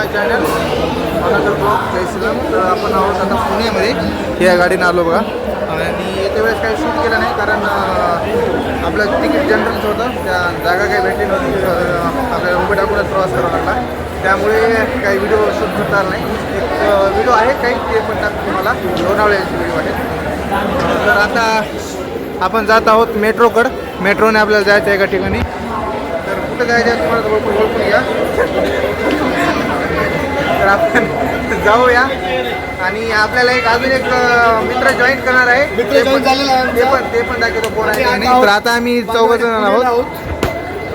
My channel. मला blog जय श्रीराम. तर आपण आहोत आता पुण्यामध्ये या गाडीनं आलो बघा. आणि येत्या वेळेस काही शूट केलं नाही कारण आपलं तिकीट जनरलचं होतं. त्या जागा काही भेटली नव्हती अं, आपल्याला मुंबई टाकूनच प्रवास करावा लागला. त्यामुळे काही व्हिडिओ शूट करता नाही. एक व्हिडिओ आहे काही ते पण टाकतो तुम्हाला. लोणावळ्याचे व्हिडिओ आहे. तर आता आपण जात आहोत मेट्रोकडं. मेट्रोने आपल्याला जायचं आहे एका ठिकाणी. तर कुठं जायचं आहे तुम्हाला ओळखून ओळखून घ्या. तर आपण जाऊया. आणि आपल्याला एक अजून एक मित्र जॉईन करणार आहे. मित्र पण- झालेला ते. पण ते पण दाखवतो आता तर आता आम्ही चौघ जण आहोत.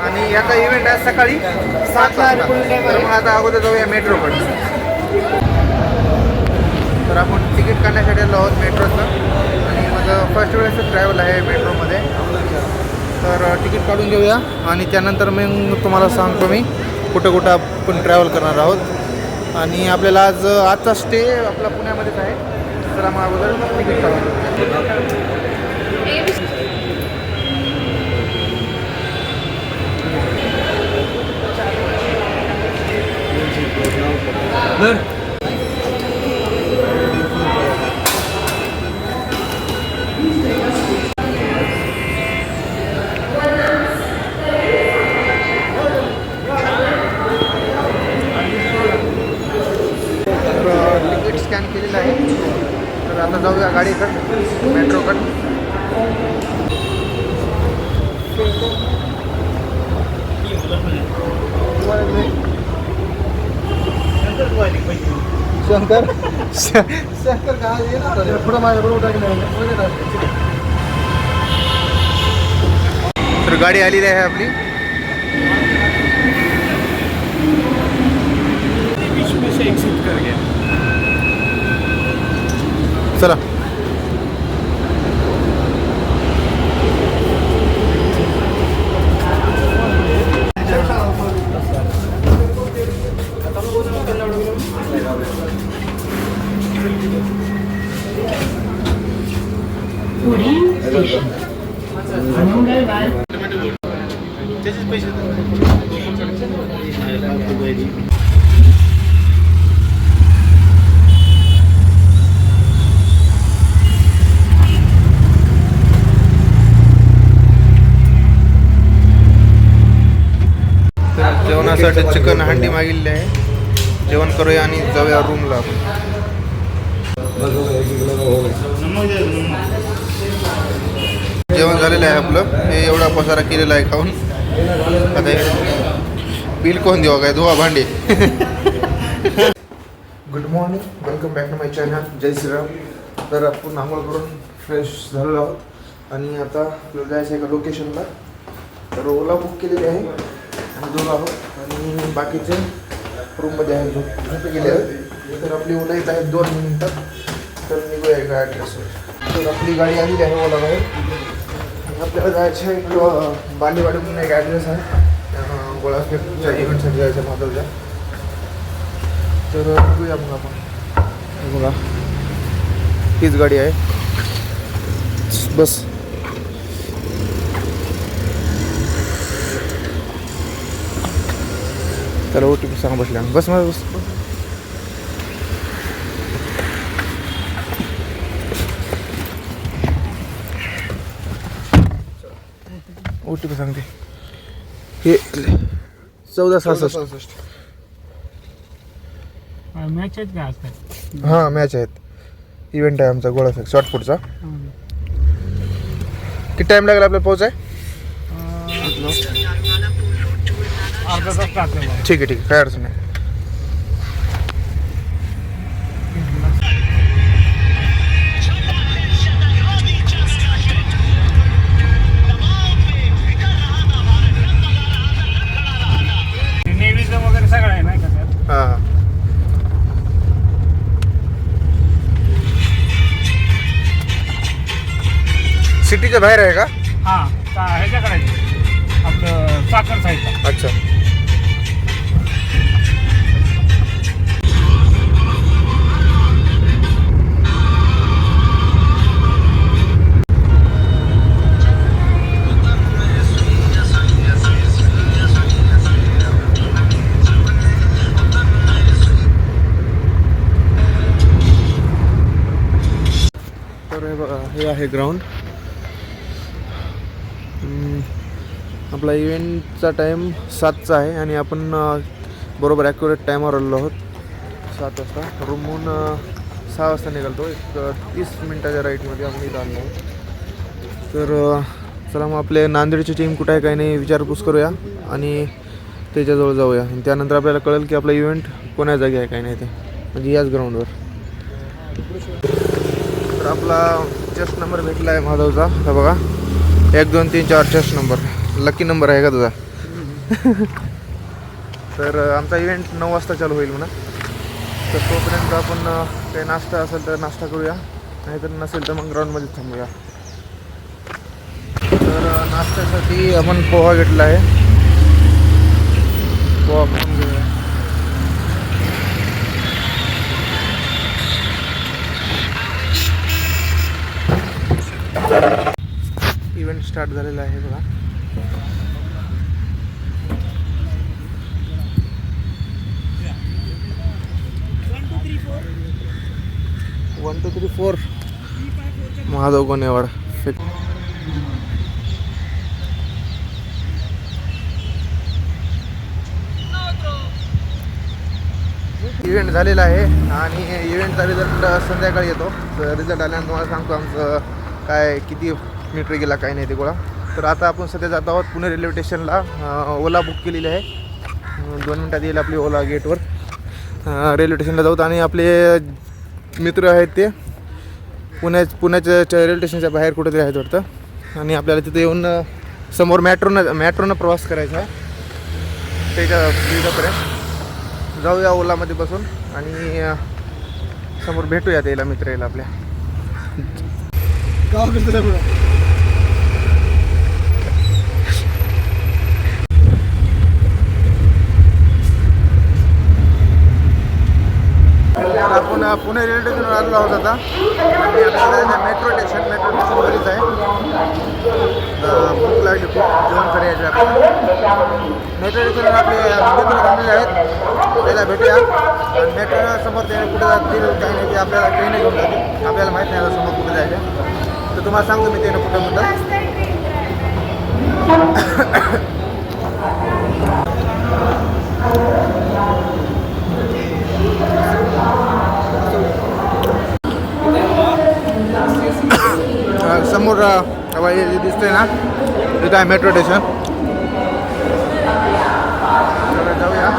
आणि याचा इव्हेंट आहे सकाळी सात तर. मग आता अगोदर जाऊया मेट्रोकडे तर आपण तिकीट काढण्यासाठी आलो आहोत मेट्रोचं आणि माझं फर्स्ट वेळेचं ट्रॅव्हल आहे मेट्रोमध्ये तर तिकीट काढून घेऊया. आणि त्यानंतर मग तुम्हाला सांगतो मी कुठं कुठं आपण ट्रॅव्हल करणार आहोत. आणि आपल्याला आज आजचा स्टे आपला पुण्यामध्येच आहे. तर मग अगोदर तिकीट काढून घेऊया. तर अ, तिकीट स्कॅन केलेलं आहे तर आता जाऊया गाडीकडं मेट्रोकडं शंकर? शंकर का येणार पुढं माझ्या तर गाडी आलेली आहे आपली चला। जेवणासाठी चिकन हंडी मागितली आहे. जेवण करूया आणि जाऊया रूमला आपण. जेवण झालेलं आहे आपलं. हे एवढा पसारा केलेला आहे खाऊन. आता बिल कोण देवा काय धुवा भांडे. Good morning welcome back to my channel जय श्रीराम तर आपण आंघोळ करून फ्रेश झालेलो आहोत. आणि आता आपल्याला जायचं आहे एका लोकेशनला तर ओला बुक केलेली आहे. आणि दोन आहोत. आणि बाकीचे रूममध्ये आहे झोप झोपे गेले आहेत. तर आपली ओला येत आहे दोन मिनिटात तर निघूया एका ॲड्रेसवर तर आपली गाडी आलेली आहे ओला बाहेर आपल्याला जायचं आहे एक बालेवाडी म्हणून एक ॲड्रेस आहे. गोळा गोळाफेकच्या इव्हेंटसाठी जायचं आहे माधवच्या. तर निघूया मग आपण. बघा. तीच गाडी आहे. बस. त्याला ओ टी पी सांगा. बसल्या बस मला बस. ओ टी पी सांगते हे चौदा सहासष्ट. मॅच आहेत का आज काय हां मॅच आहेत. इव्हेंट आहे आमचा गोळा फेक शॉर्टपुटचा किती टाईम लागेल आपल्याला पोहोचाय? ठीक आहे ठीक आहे. काय अडचण नाही. सिटीच्या बाहेर आहे का? हां ह्याच्याकडे. आपलं साखर साहित्य. अच्छा. हे आहे ग्राउंड आपला इव्हेंटचा टाईम सातचा आहे आणि आपण बरोबर ॲक्युरेट टाईमवर आलेलो आहोत. सात वाजता. रूमहून सहा वाजता निघालतो. एक तीस मिनटाच्या राईटमध्ये आपण इथं आलो आहोत. तर चला मग आपले नांदेडची टीम कुठं आहे काही नाही विचारपूस करूया आणि त्याच्याजवळ जाऊया. आणि त्यानंतर आपल्याला कळेल की आपला इव्हेंट कोण्या जागी आहे काही नाही ते. म्हणजे याच ग्राउंडवर तर आपला चेस्ट नंबर भेटला आहे माधवचा. हा बघा. एक दोन तीन चार चेस्ट नंबर लकी नंबर आहे का तुझा? तर आमचा इव्हेंट नऊ वाजता चालू होईल म्हणा. तर तोपर्यंत आपण काही नाश्ता असेल तर नाश्ता करूया. नाहीतर नसेल तर मग ग्राउंडमध्ये थांबूया. तर नाश्त्यासाठी आपण पोहा घेतला आहे. पोहा इव्हेंट स्टार्ट झालेला आहे बघा. One two three four Mahadev Gonewad. Event झालेला आहे आणि इव्हेंटचा रिझल्ट संध्याकाळी येतो. तर रिझल्ट आल्यानंतर तुम्हाला सांगतो आमचं काय किती मीटर गेला काय नाही ते गोळा. तर आता आपण सध्या जात आहोत पुणे रेल्वे स्टेशनला ओला बुक केलेली आहे. दोन मिनटात येईल आपली ओला गेटवर रेल्वे स्टेशनला जाऊत आणि आपले मित्र आहेत ते. पुण्या पुण्याच्या रेल्वे स्टेशनच्या बाहेर कुठेतरी आहेत वाटतं. आणि आपल्याला तिथे येऊन समोर मॅट्रोनं मॅट्रोनं प्रवास करायचा आहे. त्याच्या तिथंपर्यंत जाऊया ओलामध्ये बसून आणि समोर भेटूया त्याला मित्र येईल आपल्या. तर आपण अं, पुणे रेल्वे स्टेशनवर आलेलो आहोत आता. आणि आता मेट्रो स्टेशन मेट्रो स्टेशन बरीच आहे. भूक लागली खूप जेवण करायचं आपल्याला. मेट्रो स्टेशनवर आपले मित्र थांबलेले आहेत. त्याला भेटूया. आणि मेट्रो समोर ते कुठे जातील काही नाही ते आपल्याला ट्रेन घेऊन जातील. आपल्याला माहीत नाही आता समोर कुठे जायचं तर तुम्हाला सांगतो मी ते कुठं कुठं समोर हवाई दिसतंय ना तिथं आहे मेट्रो स्टेशन जाऊया.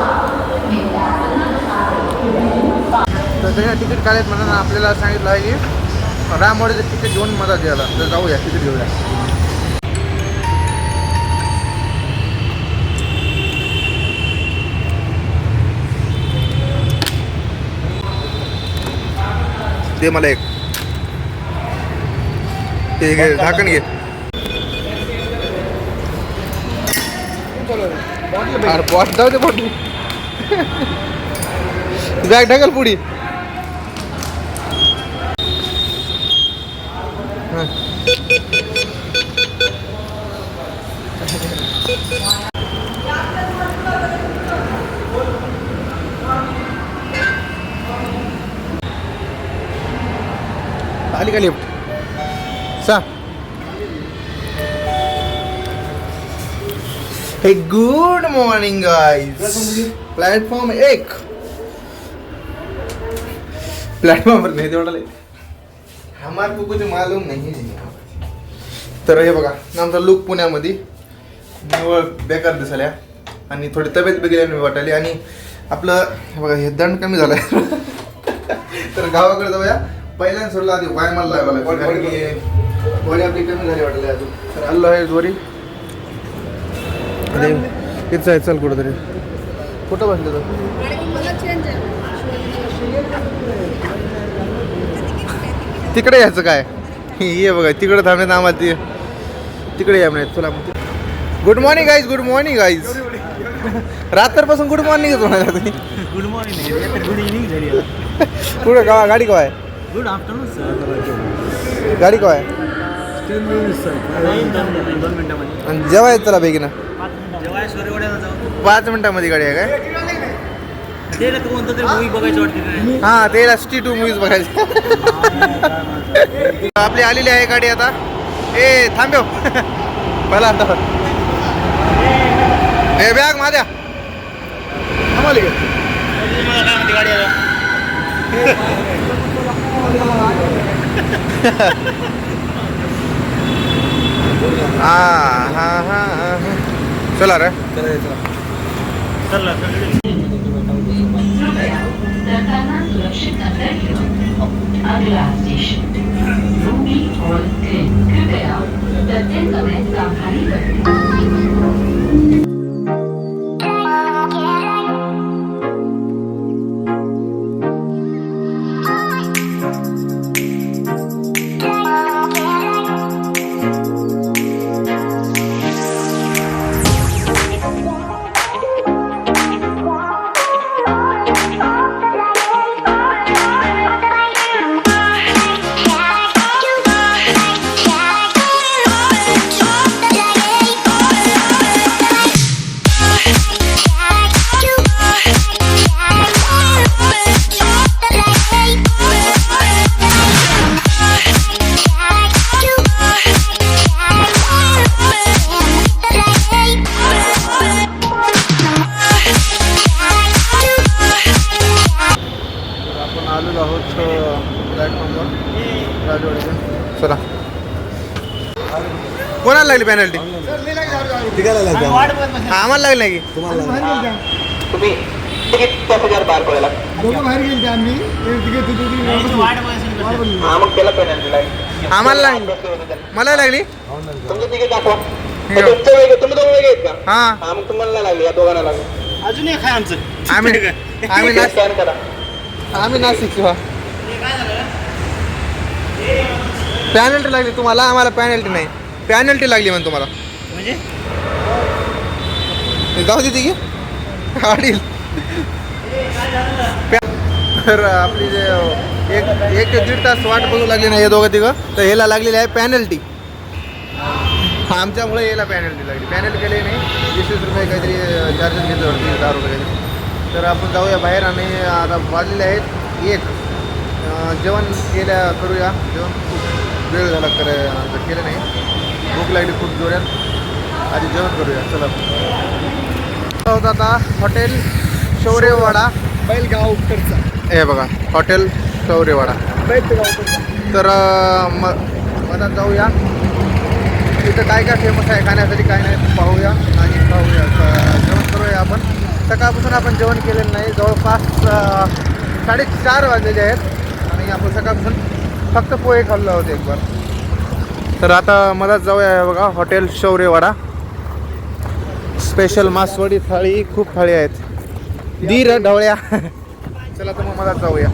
तर त्याने तिकीट काढायचं म्हणून आपल्याला सांगितलं आहे की रामवाडीचं तिकीट घेऊन मला द्यायला तर जाऊया तिकीट घेऊया. ते मला एक. ते घे झाकण घे. बॉट जाऊ दे बॉटल. बॅग ढकल पुढी. आली का लिफ्ट सा हे गुड मॉर्निंग गाइस प्लॅटफॉर्म एक प्लॅटफॉर्म पर नहीं तेवढा हमारे को कुछ मालूम नहीं है तर हे बघा आमचा लुक पुण्यामध्ये. निवळ बेकार दिसाल्या. आणि थोडी तब्येत बिघडल्याने वाटायली आणि आपलं हे बघा हे दंड कमी झालाय. तर गावाकडे जाऊया. पहिल्यांदा सोडला आधी वाय मला लावायला कारण की वरी आपली कमी झाली वाटली अजून. तर आलो आहे जोरी. अरे इथं आहे चल कुठं तरी कुठं बसलं तर तिकडे यायचं काय? ये बघा तिकडे थांबण्यात आम्हाला ते तिकडे या म्हणे तुला good morning guys good morning guys रात्रपासून good मॉर्निंगच होणार तुम्ही. गुड मॉर्निंग गुड इव्हनिंग झाली कुठं गावा गाडी कवा आहे गुड आफ्टरनून सर गाडी कवा आहे तीन मिनिट सर दोन मिनिटामध्ये. आणि जेव्हा येत चला बेगिना. पाच मिनिटामध्ये. गाडी आहे काय. हा ते टी टू मूवीज बघायचे आपली आलेली आहे गाडी आता. ए थांबव पहिला आता ए बॅग माझ्या. थांबवली गाडी हा हा हा हा. चला रे. चला चला. Atlantic. Rumi Hall Clin, QPR. The Ten Commandments are कोणाला लागली पेनल्टी आम्हाला लागली नाही की? तुम्ही तिकीट पाच हजार बाहेर पडायला हा मग त्याला पेनल्टी लागेल. आम्हाला लागली. मला लागली? तुमचं तिकीट दाखवा. मग तुमचं वेगळं तुम्ही दोघं वेगळे आहेत का? हा. हा मग तुम्हाला नाही लागली या दोघांना लागली. अजून एक आहे आमचं. आम्ही आम्ही नाशिक स्कॅन करा. आम्ही नाशिक हा. पॅनल्टी लागली तुम्हाला आम्हाला पॅनल्टी नाही. पॅनल्टी लागली म्हण तुम्हाला. म्हणजे? जाऊ देते की अडील तर आपली जे एक एक ते दीड तास वाट बघू लागली नाही हे दोघं तिघं. तर ह्याला लागलेली आहे पॅनल्टी आमच्यामुळे याला पॅनल्टी लागली. पॅनल्टी केली नाही. वीस वीस रुपये काहीतरी चार्जेस घेतले होते दहा रुपये काहीतरी. तर आपण जाऊया बाहेर आणि आता वाजलेले आहेत. एक जेवण केल्या करूया. जेवण वेळ झाला कर केलं नाही. भूक लागली खूप जोऱ्यात आधी जेवण करूया. चला. होता आता हॉटेल शौर्यवाडा. बैलगाव उक्कडचा हे बघा हॉटेल शौर्यवाडा. तर अं, म मला जाऊया. तिथं काय काय फेमस आहे खाण्यासाठी काय नाही पाहूया. आणि खाऊया. जेवण करूया आपण. सकाळपासून आपण जेवण केलेलं नाही. जवळपास साडेचार वाजलेले आहेत. आणि आपण सकाळपासून फक्त पोहे खाल्लो आहोत एक बार तर आता मला जाऊया बघा हॉटेल शौर्यवाडा. स्पेशल मासवडी थाळी खूप थाळी आहेत. धीर ढवळ्या. चला तर मग मला जाऊया.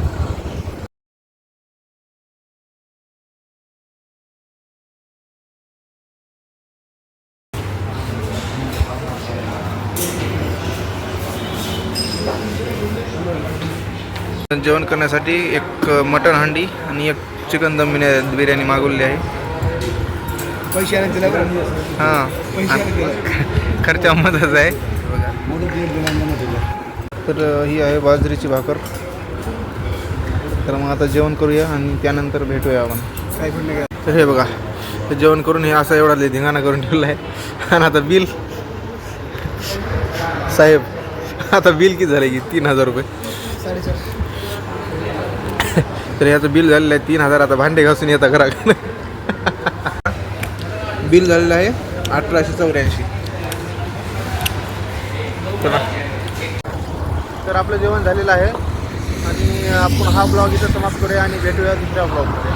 जेवण करण्यासाठी एक मटण हंडी आणि एक चिकन दम बिर्या- बिर्याणी मागवलेली आहे. पैसे हां. खर्चामध्येच आहे. तर ही आहे बाजरीची भाकर. तर मग आता जेवण करूया आणि त्यानंतर भेटूया आपण. काय पण नाही तर हे बघा हे जेवण करून हे असं एवढा धिंगाणा करून ठेवला आहे. आणि आता बिल. साहेब आता बिल किती झालं की? तीन हजार रुपये. तर याचं बिल झालेलं आहे तीन हजार आता भांडे घासून येता घराकडे बिल झालेलं आहे अठराशे चौऱ्याऐंशी. तर आपलं जेवण झालेलं आहे आणि आपण हा ब्लॉग इथं समाप्त करूया आणि भेटूया दुसऱ्या ब्लॉगमध्ये.